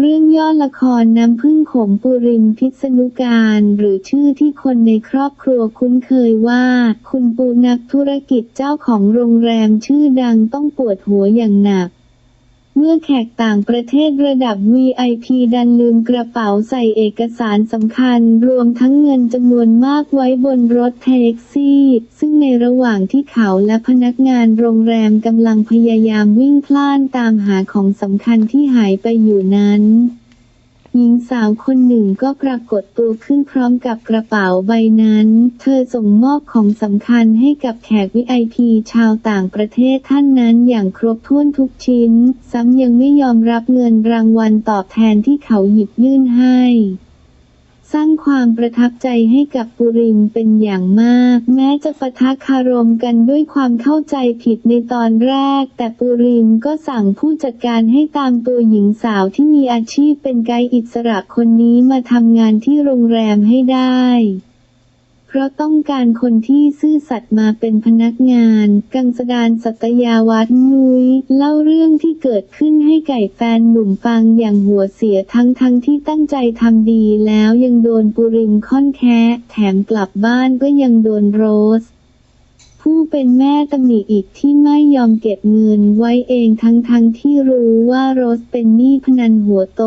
เรื่องย่อละครน้ำพึ่งขมปุริมพิษณุการหรือชื่อที่คนในครอบครัวคุ้นเคยว่า คุณปูนักธุรกิจเจ้าของโรงแรมชื่อดังต้องปวดหัวอย่างหนัก เมื่อแขกต่างประเทศระดับ VIP ดันลืมกระเป๋าใส่เอกสารสำคัญ รวมทั้งเงินจำนวนมากไว้บนรถแท็กซี่ ซึ่งในระหว่างที่เขาและพนักงานโรงแรมกำลังพยายามวิ่งพล่านตามหาของสำคัญที่หายไปอยู่นั้น หญิงสาวคนหนึ่งก็ปรากฏตัวขึ้นพร้อมกับกระเป๋าใบนั้น เธอส่งมอบของสำคัญให้กับแขกวิไอพีชาวต่างประเทศท่านนั้นอย่างครบถ้วนทุกชิ้น ซ้ำยังไม่ยอมรับเงินรางวัลตอบแทนที่เขาหยิบยื่นให้ สร้างความประทับใจให้กับปุริมเป็นอย่างมาก แม้จะปะทะคารมกันด้วยความเข้าใจผิดในตอนแรก แต่ปุริมก็สั่งผู้จัดการให้ตามตัวหญิงสาวที่มีอาชีพเป็นไกด์อิสระคนนี้มาทำงานที่โรงแรมให้ได้ เพราะต้องการคนที่ซื่อสัตย์มาเป็นพนักงาน กังสดานสัตยาวัฒน์นุยเล่าเรื่องที่เกิดขึ้นให้ไก่แฟนหนุ่มฟังอย่างหัวเสียทั้งทั้งที่ตั้งใจทำดีแล้วยังโดนปุริมค่อนแคะ แถมกลับบ้านก็ยังโดนโรส ผู้เป็นแม่ตำหนิอีกที่ไม่ยอมเก็บเงินไว้เองทั้งทั้งที่รู้ว่าโรสเป็นหนี้พนันหัวโต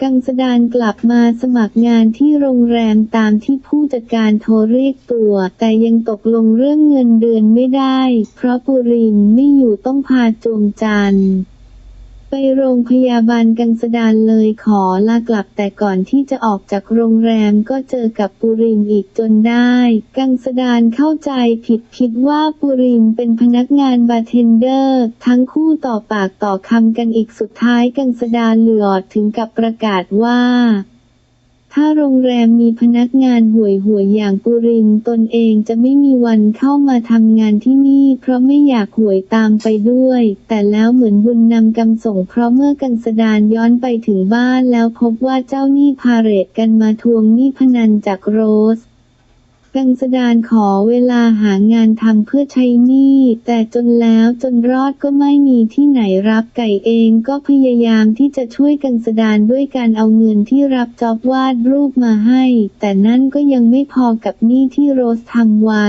กังสดานกลับมาสมัครงานที่โรงแรมตามที่ผู้จัดการโทรเรียกตัว แต่ยังตกลงเรื่องเงินเดือนไม่ได้ เพราะปุรินไม่อยู่ต้องพาจวงจันทร์ ไปโรงพยาบาลกังสดานเลยขอลากลับแต่ก่อนที่จะออกจากโรงแรมก็เจอกับปุริมอีกจนได้ กังสดานเข้าใจผิดคิดว่าปุริมเป็นพนักงานบาร์เทนเดอร์ ทั้งคู่ต่อปากต่อคำกันอีกสุดท้ายกังสดานเหลือดถึงกับประกาศว่า ถ้าโรงแรมมีพนักงานห่วยห่วยอย่างปุรินตนเองจะไม่มีวันเข้ามาทำงานที่นี่ เพราะไม่อยากห่วยตามไปด้วย แต่แล้วเหมือนบุญนำกำส่งเพราะเมื่อกันสดานย้อนไปถึงบ้านแล้วพบว่าเจ้าหนี้พาเหรตกันมาทวงหนี้พนันจากโรส กังสดานขอเวลาหางานทำเพื่อใช้หนี้ แต่จนแล้วจนรอดก็ไม่มีที่ไหนรับไก่เองก็พยายามที่จะช่วยกังสดานด้วยการเอาเงินที่รับจอบวาดรูปมาให้ แต่นั่นก็ยังไม่พอกับหนี้ที่โรสทำไว้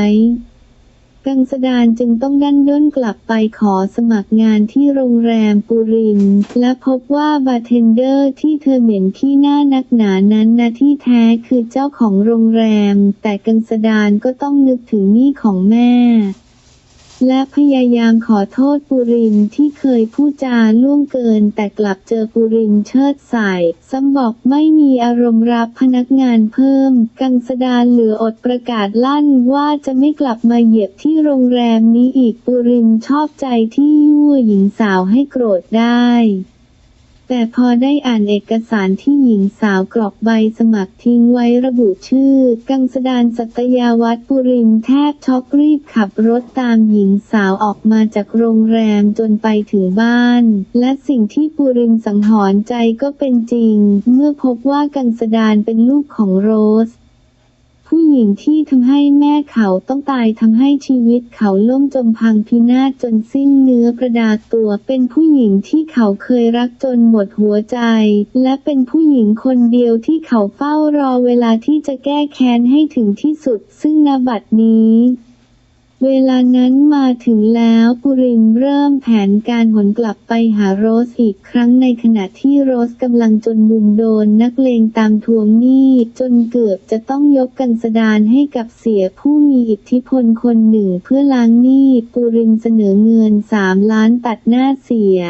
กังสดานจึงต้องดันด้นกลับไปขอสมัครงานที่โรงแรมปูรินและพบว่าบาร์เทนเดอร์ที่เธอเหม็นขี้หน้านักหนานั้นนะที่แท้คือเจ้าของโรงแรม แต่กังสดานก็ต้องนึกถึงหนี้ของแม่ และพยายามขอโทษปุรินที่เคยพูดจาล่วงเกิน แต่กลับเจอปุรินเชิดใส่ซ้ำบอกไม่มีอารมณ์รับพนักงานเพิ่ม กังสดานเหลืออดประกาศลั่นว่าจะไม่กลับมาเหยียบที่โรงแรมนี้อีกปุรินชอบใจที่ยั่วหญิงสาวให้โกรธได้ แต่พอได้อ่านเอกสารที่หญิงสาวกรอกใบสมัครทิ้งไว้ระบุชื่อ กังสดานสัตยาวัฒน์ปุริมแทบช็อกรีบขับรถตามหญิงสาวออกมาจากโรงแรมจนไปถึงบ้าน และสิ่งที่ปุริมสังหรณ์ใจก็เป็นจริง เมื่อพบว่ากังสดานเป็นลูกของโรส ผู้หญิงที่ทำให้แม่เขาต้องตายทำให้ชีวิตเขาล่มจมพังพินาศจนสิ้นเนื้อประดาตัว เป็นผู้หญิงที่เขาเคยรักจนหมดหัวใจ และเป็นผู้หญิงคนเดียวที่เขาเฝ้ารอเวลาที่จะแก้แค้นให้ถึงที่สุด ซึ่งนบัดนี้ เวลานั้นมาถึงแล้วปุริมเริ่มแผนการหนกลับไปหาโรสอีกครั้งในขณะที่โรสกำลังจนมุมโดนนักเลงตามทวงหนี้จนเกือบจะต้องยกกันสดานให้กับเสียผู้มีอิทธิพลคนหนึ่งเพื่อล้างหนี้ปุริมเสนอเงินสามล้านตัดหน้าเสีย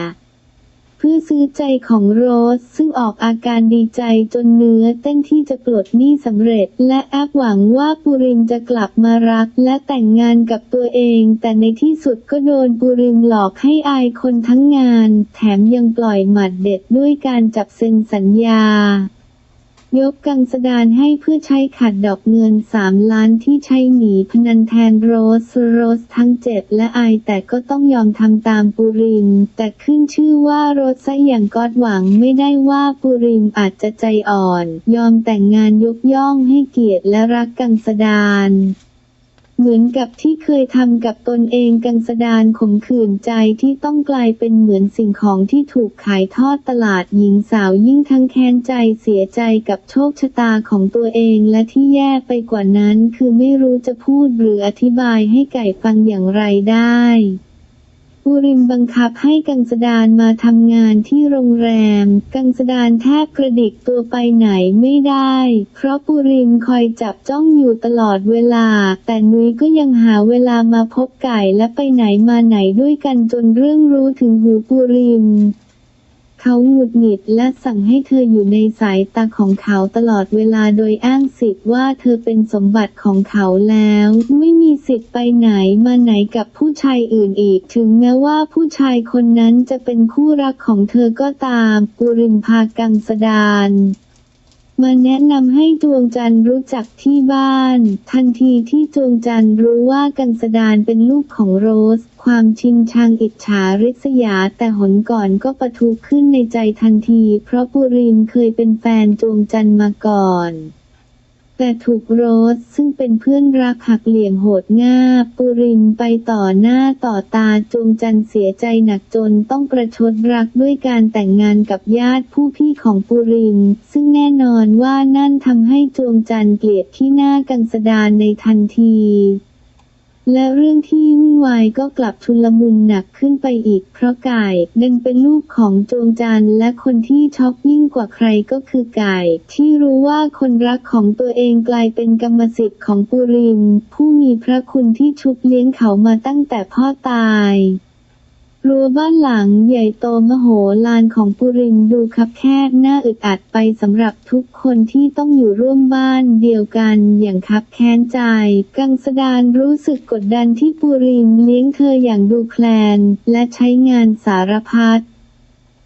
เพื่อซื้อใจของโรส ซึ่งออกอาการดีใจจนเนื้อเต้นที่จะปลดหนี้สำเร็จ และแอบหวังว่าปุริมจะกลับมารัก และแต่งงานกับตัวเอง แต่ในที่สุดก็โดนปุริมหลอกให้อายคนทั้งงาน แถมยังปล่อยหมัดเด็ดด้วยการจับเซ็นสัญญา ยกกังสดานให้เพื่อใช้ขัดดอกเงินสามล้านที่ใช้หนีพนันแทนโรสโรสทั้งเจ็บและอายแต่ก็ต้องยอมทำตามปุริน แต่ขึ้นชื่อว่าโรสซะอย่างกอดหวังไม่ได้ว่าปุรินอาจจะใจอ่อน ยอมแต่งงานยกย่องให้เกียรติและรักกังสดาน เหมือนกับที่เคยทำกับตนเองกังสดานข่มขืนใจที่ต้องกลายเป็นเหมือนสิ่งของที่ถูกขายทอดตลาดหญิงสาวยิ่งทั้งแค้นใจเสียใจกับโชคชะตาของตัวเองและที่แย่ไปกว่านั้นคือไม่รู้จะพูดหรืออธิบายให้ไก่ฟังอย่างไรได้ ปูริมบังคับให้กังสดานมาทำงานที่โรงแรม กังสดานแทบกระดิกตัวไปไหนไม่ได้ เพราะปูริมคอยจับจ้องอยู่ตลอดเวลา แต่นุ้ยก็ยังหาเวลามาพบไก่และไปไหนมาไหนด้วยกันจนเรื่องรู้ถึงหูปูริม เขาหงุดหงิดและสั่งให้เธออยู่ในสายตาของเขาตลอดเวลาโดยอ้างสิทธิ์ว่าเธอเป็นสมบัติของเขาแล้ว ไม่มีสิทธิ์ไปไหนมาไหนกับผู้ชายอื่นอีก ถึงแม้ว่าผู้ชายคนนั้นจะเป็นคู่รักของเธอก็ตาม ปุริมพากังสดาน มาแนะนำให้ดวงจันทร์รู้จักที่บ้าน ทันทีที่ดวงจันทร์รู้ว่ากันสดานเป็นลูกของโรส ความชิงชังอิจฉาริษยาแต่หนก่อนก็ปะทุขึ้นในใจทันที เพราะปุริมเคยเป็นแฟนดวงจันทร์มาก่อน แต่ถูกโรสซึ่งเป็นเพื่อนรักหักเหลี่ยมโหดง่าปุรินไปต่อหน้าต่อตาจวงจันเสียใจหนักจนต้องประชดรักด้วยการแต่งงานกับญาติผู้พี่ของปุริน ซึ่งแน่นอนว่านั่นทำให้จวงจันเกลียดที่หน้ากังสดานในทันที และเรื่องที่วุ่นวายก็กลับชุลมุนหนักขึ้นไปอีก เพราะไก่ดันเป็นลูกของจวงจันและคนที่ช็อกยิ่งกว่าใครก็คือไก่ ที่รู้ว่าคนรักของตัวเองกลายเป็นกรรมสิทธิ์ของปุริม ผู้มีพระคุณที่ชุบเลี้ยงเขามาตั้งแต่พ่อตาย รั้วบ้านหลังใหญ่โตมโหฬารของปุรินดูคับแคบน่าอึดอัดไปสำหรับทุกคนที่ต้องอยู่ร่วมบ้านเดียวกันอย่างคับแค้นใจ กังสดานรู้สึกกดดันที่ปุรินเลี้ยงเธออย่างดูแคลน และใช้งานสารพัด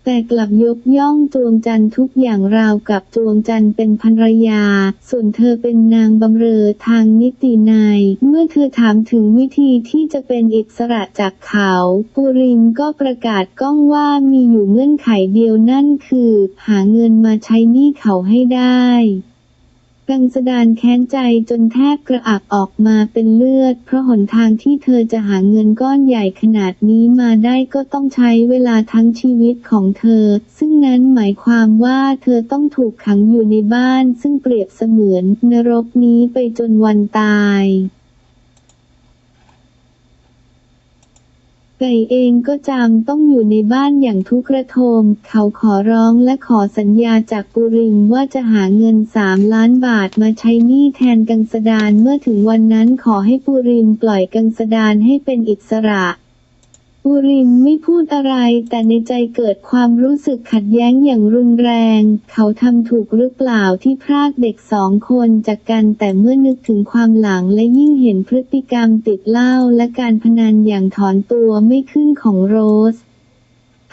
แต่กลับยกย่องจวงจันทุกอย่างราวกับจวงจันเป็นภรรยา ส่วนเธอเป็นนางบำเรอทางนิตินาย เมื่อเธอถามถึงวิธีที่จะเป็นอิสระจากเขาปูรินก็ประกาศก้องว่ามีอยู่เงื่อนไขเดียวนั่นคือ หาเงินมาใช้หนี้เขาให้ได้ กังสดานแค้นใจจนแทบกระอักออกมาเป็นเลือด เพราะหนทางที่เธอจะหาเงินก้อนใหญ่ขนาดนี้มาได้ก็ต้องใช้เวลาทั้งชีวิตของเธอ ซึ่งนั้นหมายความว่าเธอต้องถูกขังอยู่ในบ้าน ซึ่งเปรียบเสมือนนรกนี้ไปจนวันตาย ไก่เองก็จำต้องอยู่ในบ้านอย่างทุกข์ระทม เขาขอร้องและขอสัญญาจากปุริงว่าจะหาเงินสามล้านบาทมาใช้หนี้แทนกังสดานเมื่อถึงวันนั้นขอให้ปุริงปล่อยกังสดานให้เป็นอิสระ ปุรินไม่พูดอะไร แต่ในใจเกิดความรู้สึกขัดแย้งอย่างรุนแรง เขาทำถูกหรือเปล่าที่พรากเด็กสองคนจากกันแต่เมื่อนึกถึงความหลังและยิ่งเห็นพฤติกรรมติดเหล้าและการพนันอย่างถอนตัวไม่ขึ้นของโรส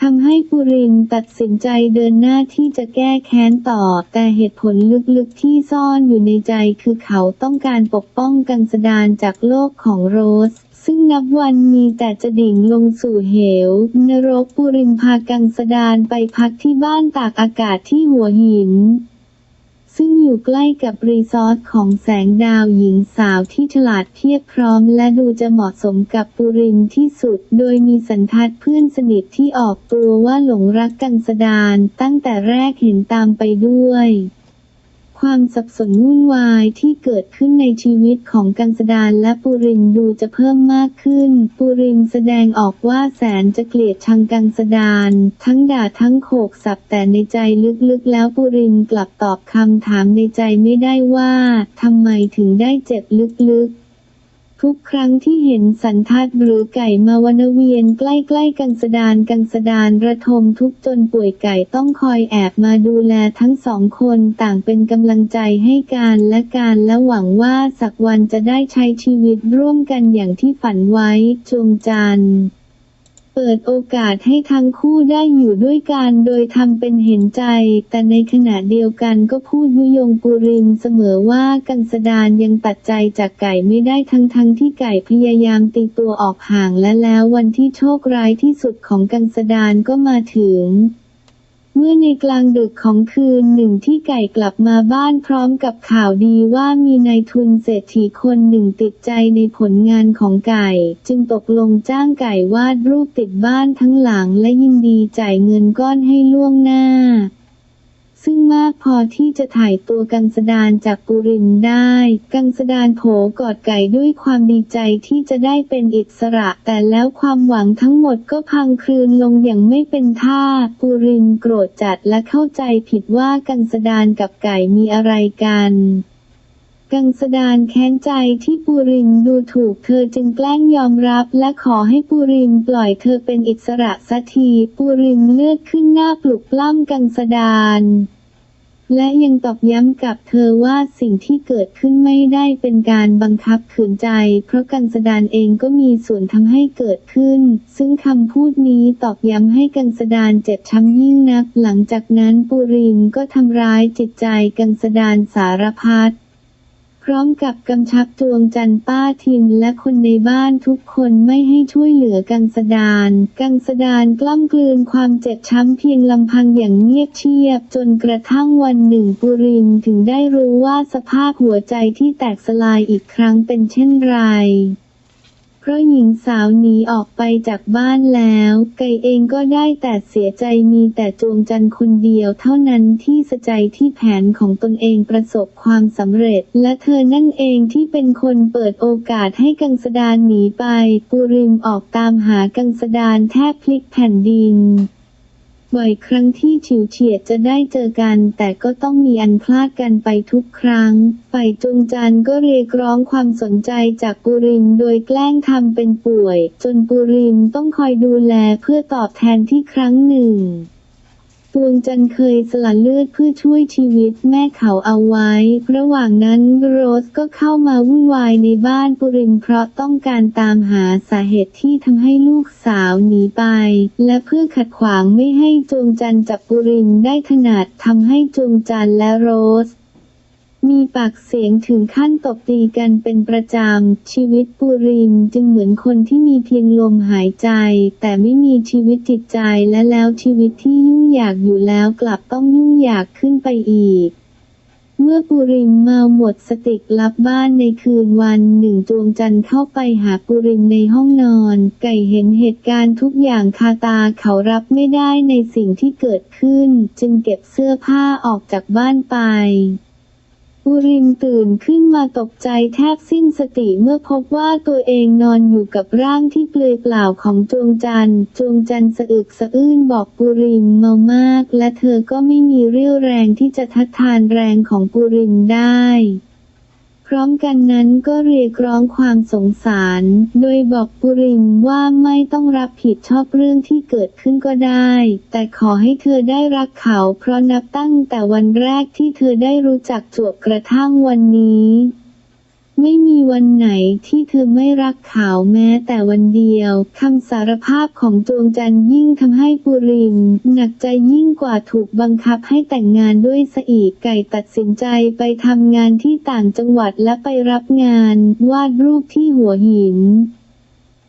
ทำให้ปุรินตัดสินใจเดินหน้าที่จะแก้แค้นต่อ แต่เหตุผลลึกๆที่ซ่อนอยู่ในใจคือเขาต้องการปกป้องกังสดานจากโลกของโรส ซึ่งนับวันมีแต่จะดิ่งลงสู่เหว นรกปุรินพากังสดานไปพักที่บ้านตากอากาศที่หัวหิน ซึ่งอยู่ใกล้กับรีสอร์ทของแสงดาวหญิงสาวที่ฉลาดเพียบพร้อมและดูจะเหมาะสมกับปุรินที่สุด โดยมีสันทัดเพื่อนสนิทที่ออกตัวว่าหลงรักกังสดานตั้งแต่แรกเห็นตามไปด้วย ความสับสนวุ่นวายที่เกิดขึ้นในชีวิตของกังสดานและปุรินดูจะเพิ่มมากขึ้น ปุรินแสดงออกว่าแสนจะเกลียดชังกังสดาน ทั้งด่าทั้งโขกสับแต่ในใจลึกๆ แล้วปุรินกลับตอบคำถามในใจไม่ได้ว่าทำไมถึงได้เจ็บลึกๆ ทุกครั้งที่เห็นสันทัดหรือไก่มาวนเวียนใกล้ๆกังสดานกังสดานระทมทุกจนป่วยไก่ต้องคอยแอบมาดูแลทั้งสองคนต่างเป็นกำลังใจให้การและการและหวังว่าสักวันจะได้ใช้ชีวิตร่วมกันอย่างที่ฝันไว้จงจันทร์ เปิดโอกาสให้ทั้งคู่ได้อยู่ด้วยกันโดยทำเป็นเห็นใจ แต่ในขณะเดียวกันก็พูดยุยงปุรินเสมอว่ากังสดานยังตัดใจจากไก่ไม่ได้ทั้งทั้งที่ไก่พยายามตีตัวออกห่างและแล้ววันที่โชคร้ายที่สุดของกังสดานก็มาถึง เมื่อในกลางดึกของคืนหนึ่งที่ไก่กลับมาบ้านพร้อมกับข่าวดีว่ามีนายทุนเศรษฐีคนหนึ่งติดใจในผลงานของไก่ จึงตกลงจ้างไก่วาดรูปติดบ้านทั้งหลังและยินดีจ่ายเงินก้อนให้ล่วงหน้า ซึ่งมากพอที่จะถ่ายตัวกังสดานจากปุรินได้ กังสดานโผกอดไก่ด้วยความดีใจที่จะได้เป็นอิสระ แต่แล้วความหวังทั้งหมดก็พังคลืนลงอย่างไม่เป็นท่า ปุรินโกรธจัดและเข้าใจผิดว่ากังสดานกับไก่มีอะไรกัน กังสดานแค้นใจที่ปูรินดูถูกเธอจึงแกล้งยอมรับและขอให้ปูรินปล่อยเธอเป็นอิสระสักทีปูรินเลือดขึ้นหน้าปลุกปล้ำกังสดานและยังตอกย้ำกับเธอว่าสิ่งที่เกิดขึ้นไม่ได้เป็นการบังคับขืนใจ เพราะกังสดานเองก็มีส่วนทำให้เกิดขึ้น ซึ่งคำพูดนี้ตอกย้ำให้กังสดานเจ็บช้ำยิ่งนัก หลังจากนั้นปูรินก็ทำร้ายจิตใจกังสดานสารพัด พร้อมกับกำชับจวงจันทร์ป้าทินและคนในบ้านทุกคนไม่ให้ช่วยเหลือกังสดาน กังสดานกล้ำกลืนความเจ็บช้ำเพียงลำพังอย่างเงียบเชียบ จนกระทั่งวันหนึ่งปุรินถึงได้รู้ว่าสภาพหัวใจที่แตกสลายอีกครั้งเป็นเช่นไร เพราะหญิงสาวหนีออกไปจากบ้านแล้ว ไก่เองก็ได้แต่เสียใจมีแต่จวงจันทร์คนเดียวเท่านั้นที่สะใจที่แผนของตนเองประสบความสำเร็จ และเธอนั่นเองที่เป็นคนเปิดโอกาสให้กังสดานหนีไป ปูริมออกตามหากังสดานแทบพลิกแผ่นดิน บ่อยครั้งที่ฉิวเฉียดจะได้เจอกัน แต่ก็ต้องมีอันพลาดกันไปทุกครั้ง ฝ่ายจงจันก็เรียกร้องความสนใจจากปุริมโดยแกล้งทำเป็นป่วย จนปุริมต้องคอยดูแลเพื่อตอบแทนที่ครั้งหนึ่ง ดวงจันทร์เคยสละเลือดเพื่อช่วยชีวิตแม่เขาเอาไว้ ระหว่างนั้นโรสก็เข้ามาวุ่นวายในบ้านปุรินเพราะต้องการตามหาสาเหตุที่ทำให้ลูกสาวหนีไป และเพื่อขัดขวางไม่ให้จวงจันทร์จับปุรินได้ถนัดทำให้จวงจันทร์และโรส มีปากเสียงถึงขั้นตบตีกันเป็นประจำ ชีวิตปูรินจึงเหมือนคนที่มีเพียงลมหายใจ แต่ไม่มีชีวิตจิตใจและแล้วชีวิตที่ยุ่งอยากอยู่แล้วกลับต้องยุ่งอยากขึ้นไปอีกเมื่อปุริมเมาหมดสติกลับบ้านในคืนวันหนึ่งจวงจันทร์เข้าไปหาปุริมในห้องนอน ไก่เห็นเหตุการณ์ทุกอย่างคาตาเขารับไม่ได้ในสิ่งที่เกิดขึ้น จึงเก็บเสื้อผ้าออกจากบ้านไป ปุรินตื่นขึ้นมาตกใจแทบสิ้นสติเมื่อพบว่าตัวเองนอนอยู่กับร่างที่เปลือยเปล่าของจวงจันทร์จวงจันทร์สะอึกสะอื้นบอกปุรินเมามาก และเธอก็ไม่มีเรี่ยวแรงที่จะทัดทานแรงของปุรินได้ ร้อมกันนั้นก็เรียกร้องความสงสาร โดยบอกปุริมว่าไม่ต้องรับผิดชอบเรื่องที่เกิดขึ้นก็ได้ แต่ขอให้เธอได้รักเขา เพราะนับตั้งแต่วันแรกที่เธอได้รู้จักจวบกระทั่งวันนี้ ไม่มีวันไหนที่เธอไม่รักเขาแม้แต่วันเดียวคำสารภาพของจวงจันทร์ยิ่งทำให้ปุริมหนักใจยิ่งกว่าถูกบังคับให้แต่งงานด้วยสอีกไก่ตัดสินใจไปทำงานที่ต่างจังหวัดและไปรับงาน วาดรูปที่หัวหิน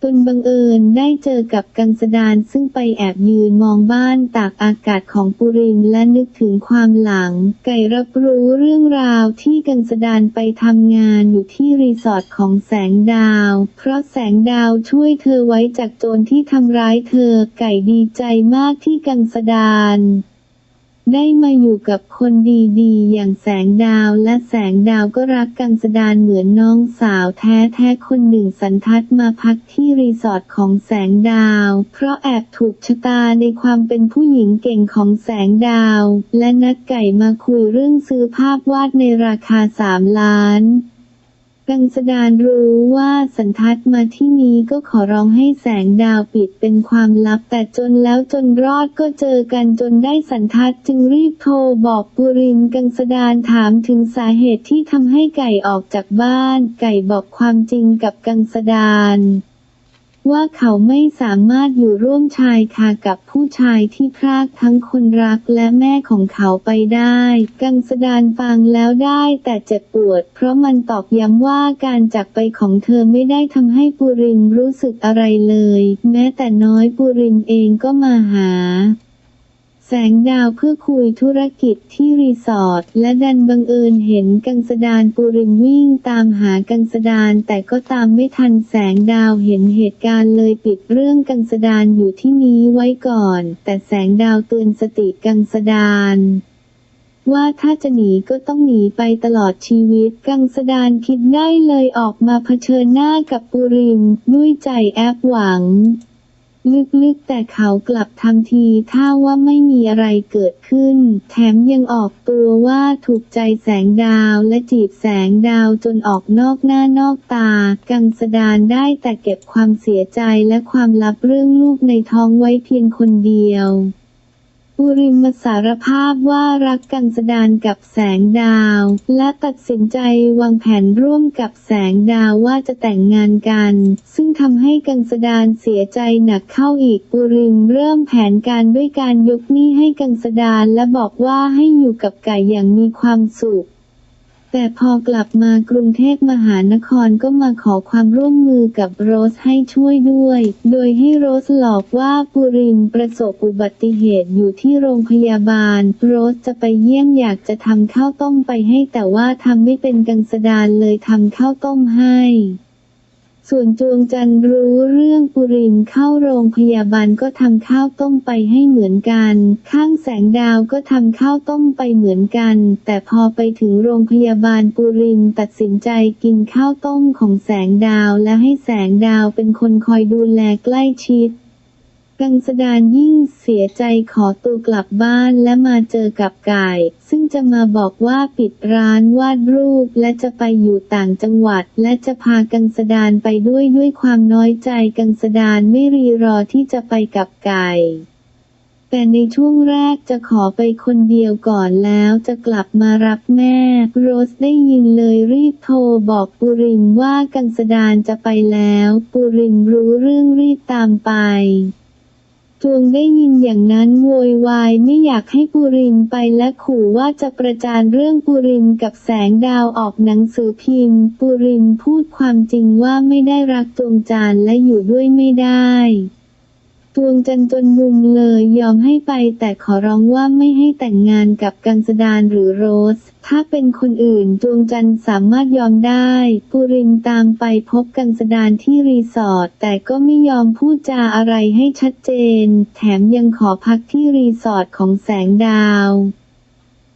ตนบังเอิญได้เจอกับกังสดานซึ่งไปแอบยืนมองบ้านตากอากาศของปุรินและนึกถึงความหลัง ไก่รับรู้เรื่องราวที่กังสดานไปทำงานอยู่ที่รีสอร์ทของแสงดาว เพราะแสงดาวช่วยเธอไว้จากโจรที่ทำร้ายเธอ ไก่ดีใจมากที่กังสดาน ได้มาอยู่กับคนดีๆ อย่างแสงดาวและแสงดาวก็รักกังสดานเหมือนน้องสาวแท้ๆคนหนึ่งสันทัดมาพักที่รีสอร์ทของแสงดาว เพราะแอบถูกชะตาในความเป็นผู้หญิงเก่งของแสงดาว และนัดไก่มาคุยเรื่องซื้อภาพวาดในราคาสามล้าน กังสดานรู้ว่าสันทัดมาที่นี้ก็ขอร้องให้แสงดาวปิดเป็นความลับแต่จนแล้วจนรอดก็เจอกันจนได้สันทัดจึงรีบโทรบอกปุรินกังสดานถามถึงสาเหตุที่ทำให้ไก่ออกจากบ้าน ไก่บอกความจริงกับกังสดาน ว่าเขาไม่สามารถอยู่ร่วมชายคากับผู้ชายที่พรากทั้งคนรักและแม่ของเขาไปได้ กังสดานฟังแล้วได้แต่เจ็บปวด เพราะมันตอกย้ำว่าการจากไปของเธอไม่ได้ทำให้ปุริมรู้สึกอะไรเลย แม้แต่น้อยปุริมเองก็มาหา แสงดาวเพื่อคุยธุรกิจที่รีสอร์ทและดันบังเอิญเห็นกังสดานปุริมวิ่งตามหากังสดานแต่ก็ตามไม่ทันแสงดาวเห็นเหตุการณ์เลยปิดเรื่องกังสดานอยู่ที่นี้ไว้ก่อน แต่แสงดาวเตือนสติกังสดานว่าถ้าจะหนีก็ต้องหนีไปตลอดชีวิต กังสดานคิดได้เลยออกมาเผชิญหน้ากับปุริมด้วยใจแอบหวัง ลึกๆ แต่เขากลับทำทีท่าว่าไม่มีอะไรเกิดขึ้น แถมยังออกตัวว่าถูกใจแสงดาวและจีบแสงดาวจนออกนอกหน้านอกตา กังสดานได้แต่เก็บความเสียใจและความลับเรื่องลูกในท้องไว้เพียงคนเดียว ปุริมสารภาพว่ารักกังสดานกับแสงดาว และตัดสินใจวางแผนร่วมกับแสงดาวว่าจะแต่งงานกัน ซึ่งทำให้กังสดานเสียใจหนักเข้าอีกปุริมเริ่มแผนการด้วยการยกหนี้ให้กังสดานและบอกว่าให้อยู่กับไก่อย่างมีความสุข แต่พอกลับมากรุงเทพมหานครก็มาขอความร่วมมือกับโรสให้ช่วยด้วย โดยให้โรสหลอกว่าปุริมประสบอุบัติเหตุอยู่ที่โรงพยาบาล โรสจะไปเยี่ยมอยากจะทำข้าวต้มไปให้แต่ว่าทำไม่เป็นกังสดานเลยทำข้าวต้มให้ ส่วนจวงจันทร์รู้เรื่องปุรินเข้าโรงพยาบาลก็ทำข้าวต้มไปให้เหมือนกัน ข้างแสงดาวก็ทำข้าวต้มไปเหมือนกัน แต่พอไปถึงโรงพยาบาลปุรินตัดสินใจกินข้าวต้มของแสงดาวและให้แสงดาวเป็นคนคอยดูแลใกล้ชิด กังสดานยิ่งเสียใจขอตัวกลับบ้านและมาเจอกับไก่ซึ่งจะมาบอกว่าปิดร้านวาดรูปและจะไปอยู่ต่างจังหวัด และจะพากังสดานไปด้วยด้วยความน้อยใจกังสดานไม่รีรอที่จะไปกับไก่แต่ในช่วงแรกจะขอไปคนเดียวก่อนแล้วจะกลับมารับแม่ โรสได้ยินเลยรีบโทรบอกปุรินว่ากังสดานจะไปแล้ว ปุรินรู้เรื่องรีบตามไป จวงได้ยินอย่างนั้นโวยวายไม่อยากให้ปุรินไปและขู่ว่าจะประจานเรื่องปุรินกับแสงดาวออกหนังสือพิมพ์ ปุรินพูดความจริงว่าไม่ได้รักจวงจานและอยู่ด้วยไม่ได้ จวงจันจนมุมเลยยอมให้ไปแต่ขอร้องว่าไม่ให้แต่งงานกับกังสดานหรือโรส ถ้าเป็นคนอื่นดวงจันสามารถยอมได้ ปุรินตามไปพบกังสดานที่รีสอร์ทแต่ก็ไม่ยอมพูดจาอะไรให้ชัดเจน แถมยังขอพักที่รีสอร์ทของแสงดาว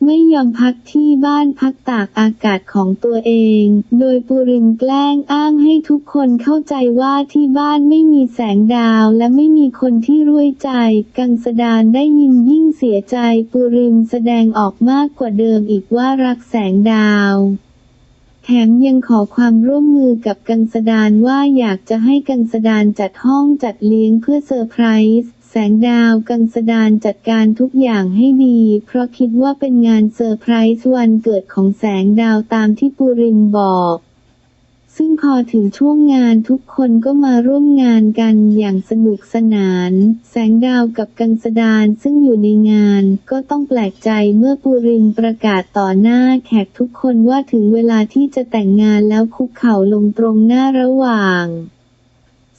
ไม่ยอมพักที่บ้านพักตากอากาศของตัวเอง โดยปุรินแกล้งอ้างให้ทุกคนเข้าใจว่าที่บ้านไม่มีแสงดาวและไม่มีคนที่รวยใจ กังสดานได้ยินยิ่งเสียใจปุรินแสดงออกมากกว่าเดิมอีกว่ารักแสงดาวแถมยังขอความร่วมมือกับกังสดานว่าอยากจะให้กังสดานจัดห้องจัดเลี้ยงเพื่อเซอร์ไพรส์ งดาวกังสดานจัดการทุกอย่างให้ดี เพราะคิดว่าเป็นงานเซอร์ไพรส์วันเกิดของแสงดาวตามที่ปูรินบอก ซึ่งพอถึงช่วงงานทุกคนก็มาร่วมงานกันอย่างสนุกสนาน แสงดาวกับกังสดานซึ่งอยู่ในงาน ก็ต้องแปลกใจเมื่อปูรินประกาศต่อหน้าแขกทุกคนว่าถึงเวลาที่จะแต่งงานแล้วคุกเข่าลงตรงหน้าระหว่าง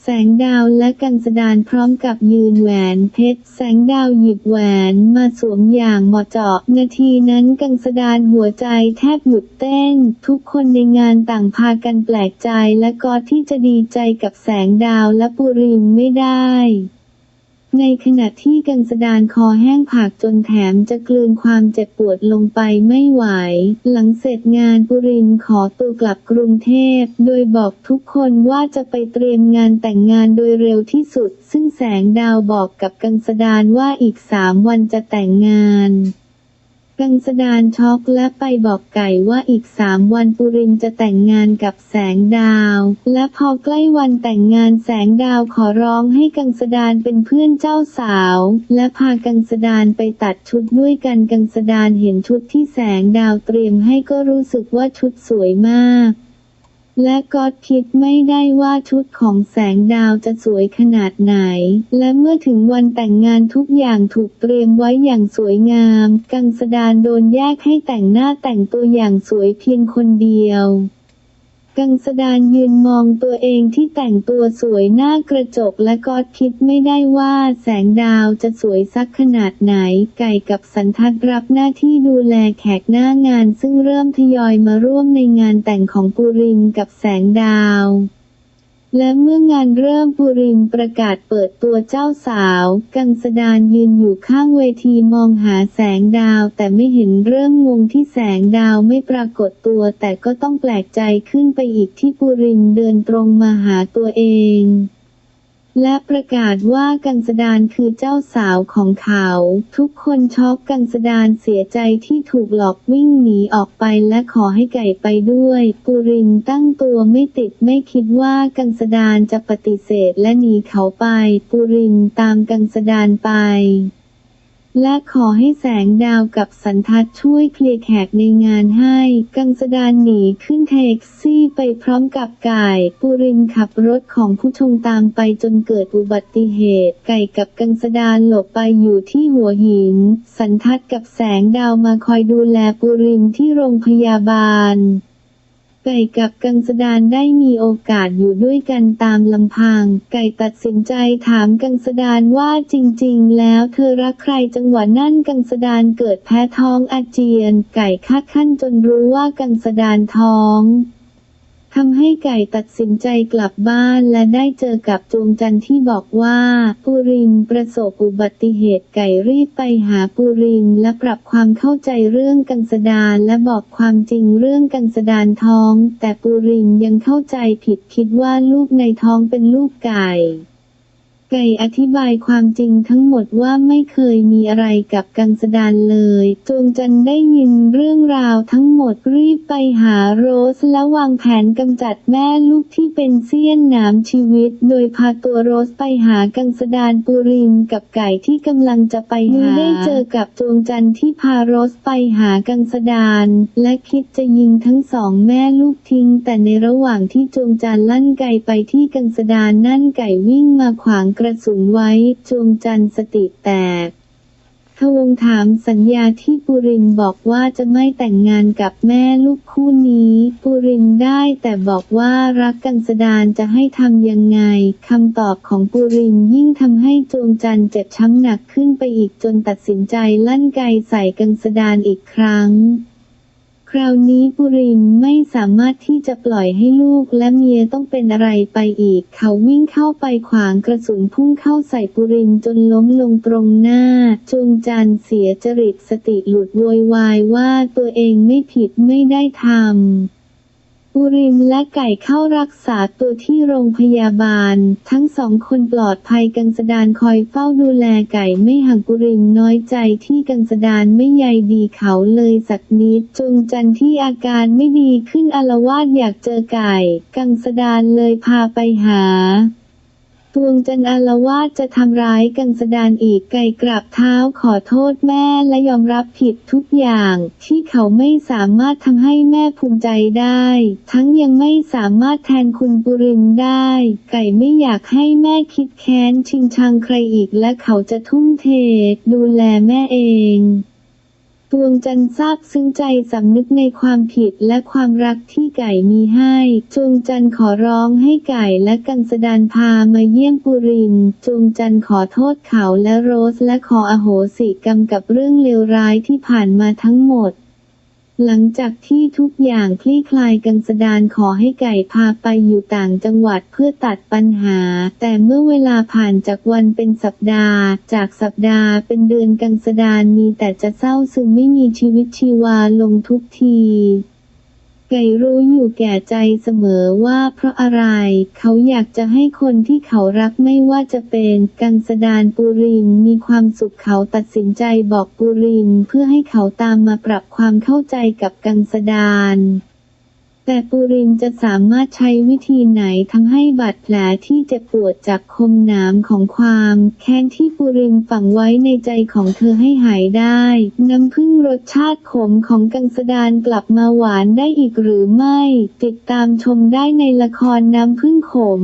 แสงดาวและกังสดานพร้อมกับยืนแหวนเพชร แสงดาวหยิบแหวนมาสวมอย่างเหมาะเจาะ นาทีนั้นกังสดานหัวใจแทบหยุดเต้น ทุกคนในงานต่างพากันแปลกใจและกอดที่จะดีใจกับแสงดาวและปุริมไม่ได้ ในขณะที่กังสดานคอแห้งผากจนแถมจะกลืนความเจ็บปวดลงไปไม่ไหว หลังเสร็จงานปุรินขอตัวกลับกรุงเทพ โดยบอกทุกคนว่าจะไปเตรียมงานแต่งงานโดยเร็วที่สุด ซึ่งแสงดาวบอกกับกังสดานว่าอีกสามวันจะแต่งงาน กังสดานช็อกและไปบอกไก่ว่าอีกสามวันปุรินจะแต่งงานกับแสงดาว และพอใกล้วันแต่งงานแสงดาวขอร้องให้กังสดานเป็นเพื่อนเจ้าสาว และพากังสดานไปตัดชุดด้วยกันกังสดานเห็นชุดที่แสงดาวเตรียมให้ก็รู้สึกว่าชุดสวยมาก และก็คิดไม่ได้ว่าชุดของแสงดาวจะสวยขนาดไหน และเมื่อถึงวันแต่งงานทุกอย่างถูกเตรียมไว้อย่างสวยงาม กังสดานโดนแยกให้แต่งหน้าแต่งตัวอย่างสวยเพียงคนเดียว กังสดานยืนมองตัวเองที่แต่งตัวสวยหน้ากระจกและก็คิดไม่ได้ว่าแสงดาวจะสวยสักขนาดไหน ไก่กับสันทัดรับหน้าที่ดูแลแขกหน้างานซึ่งเริ่มทยอยมาร่วมในงานแต่งของปูรินกับแสงดาว และเมื่องานเริ่มปุริมประกาศเปิดตัวเจ้าสาว กังสดานยืนอยู่ข้างเวทีมองหาแสงดาวแต่ไม่เห็นเริ่มงงที่แสงดาวไม่ปรากฏตัวแต่ก็ต้องแปลกใจขึ้นไปอีกที่ปุริมเดินตรงมาหาตัวเอง และประกาศว่ากังสดานคือเจ้าสาวของเขา ทุกคนช็อกกังสดานเสียใจที่ถูกหลอกวิ่งหนีออกไปและขอให้ไก่ไปด้วย ปุรินตั้งตัวไม่ติดไม่คิดว่ากังสดานจะปฏิเสธและหนีเขาไป ปุรินตามกังสดานไป และขอให้แสงดาวกับสันทัดช่วยเคลียร์แขกในงานให้ กังสดานหนีขึ้นแท็กซี่ไปพร้อมกับไก่ ปุรินขับรถของผู้ชงตามไปจนเกิดอุบัติเหตุ ไก่กับกังสดานหลบไปอยู่ที่หัวหิน สันทัดกับแสงดาวมาคอยดูแลปุรินที่โรงพยาบาล ไก่กับกังสดานได้มีโอกาสอยู่ด้วยกันตามลำพัง ไก่ตัดสินใจถามกังสดานว่าจริง ๆ แล้วเธอรักใครจังหวะนั่นกังสดานเกิดแพ้ท้องอาเจียน ไก่คาดขั้นจนรู้ว่ากังสดานท้อง ทำให้ไก่ตัดสินใจกลับบ้านและได้เจอกับจวงจันทร์ที่บอกว่าปูรินประสบอุบัติเหตุไก่รีบไปหาปูรินและปรับความเข้าใจเรื่องกังสดานและบอกความจริงเรื่องกังสดานท้อง แต่ปูรินยังเข้าใจผิดคิดว่าลูกในท้องเป็นลูกไก่ ไก่อธิบายความจริงทั้งหมดว่าไม่เคยมีอะไรกับกังสดานเลยจวงจันได้ยินเรื่องราวทั้งหมดรีบไปหาโรสและวางแผนกำจัดแม่ลูกที่เป็นเสี้ยนหนามชีวิต โดยพาตัวโรสไปหากังสดานปุรินกับไก่ที่กำลังจะไปหาได้เจอกับจวงจันที่พาโรสไปหากังสดาน และคิดจะยิงทั้งสองแม่ลูกทิ้ง แต่ในระหว่างที่จวงจันลั่นไก่ไปที่กังสดานนั่นไก่วิ่งมาขวางกระสุนไว้จวงจันสติแตกทวงถามสัญญาที่ปุรินบอกว่าจะไม่แต่งงานกับแม่ลูกคู่นี้ ปุรินได้แต่บอกว่ารักกังสดานจะให้ทำยังไงคำตอบของปุรินยิ่งทำให้จวงจันเจ็บช้ำหนักขึ้นไปอีกจนตัดสินใจลั่นไกใส่กังสดานอีกครั้ง คราวนี้ปุรินไม่สามารถที่จะปล่อยให้ลูกและเมียต้องเป็นอะไรไปอีก เขาวิ่งเข้าไปขวางกระสุนพุ่งเข้าใส่ปุรินจนล้มลงตรงหน้าจงจันเสียจริตสติหลุดโวยวายว่าตัวเองไม่ผิดไม่ได้ทำ อุริมและไก่เข้ารักษาตัวที่โรงพยาบาล ทั้งสองคนปลอดภัยกังสดานคอยเฝ้าดูแลไก่ไม่ห่างอุริมน้อยใจที่กังสดานไม่ใยดีเขาเลยสักนิดจงจันที่อาการไม่ดีขึ้นอลวาดอยากเจอไก่ กังสดานเลยพาไปหา ดวงจันทร์อารวาสจะทำร้ายกังสดานอีกไก่กราบเท้าขอโทษแม่และยอมรับผิดทุกอย่าง ที่เขาไม่สามารถทำให้แม่ภูมิใจได้ ทั้งยังไม่สามารถแทนคุณปุรินได้ ไก่ไม่อยากให้แม่คิดแค้นชิงชังใครอีกและเขาจะทุ่มเทดูแลแม่เอง ดวงจันทร์ซาบซึ้งใจสำนึกในความผิดและความรักที่ไก่มีให้ จวงจันทร์ขอร้องให้ไก่และกังสดานพามาเยี่ยมปุริน จวงจันทร์ขอโทษเขาและโรสและขออโหสิกรรมกับเรื่องเลวร้ายที่ผ่านมาทั้งหมด หลังจากที่ทุกอย่างคลี่คลายกังสดานขอให้ไก่พาไปอยู่ต่างจังหวัดเพื่อตัดปัญหา แต่เมื่อเวลาผ่านจากวันเป็นสัปดาห์ จากสัปดาห์เป็นเดือนกังสดานมีแต่จะเศร้าซึมไม่มีชีวิตชีวาลงทุกที ไก่รู้อยู่แก่ใจเสมอว่าเพราะอะไร เขาอยากจะให้คนที่เขารักไม่ว่าจะเป็นกังสดานปูรินมีความสุขเขาตัดสินใจบอกปูรินเพื่อให้เขาตามมาปรับความเข้าใจกับกังสดาน แต่ปุรินจะสามารถใช้วิธีไหนทำให้บาดแผลที่เจ็บปวดจากคมหนามของความแค้นที่ปุรินฝังไว้ในใจของเธอให้หายได้ น้ำพึ่งรสชาติขมของกังสดานกลับมาหวานได้อีกหรือไม่ ติดตามชมได้ในละครน้ำพึ่งขม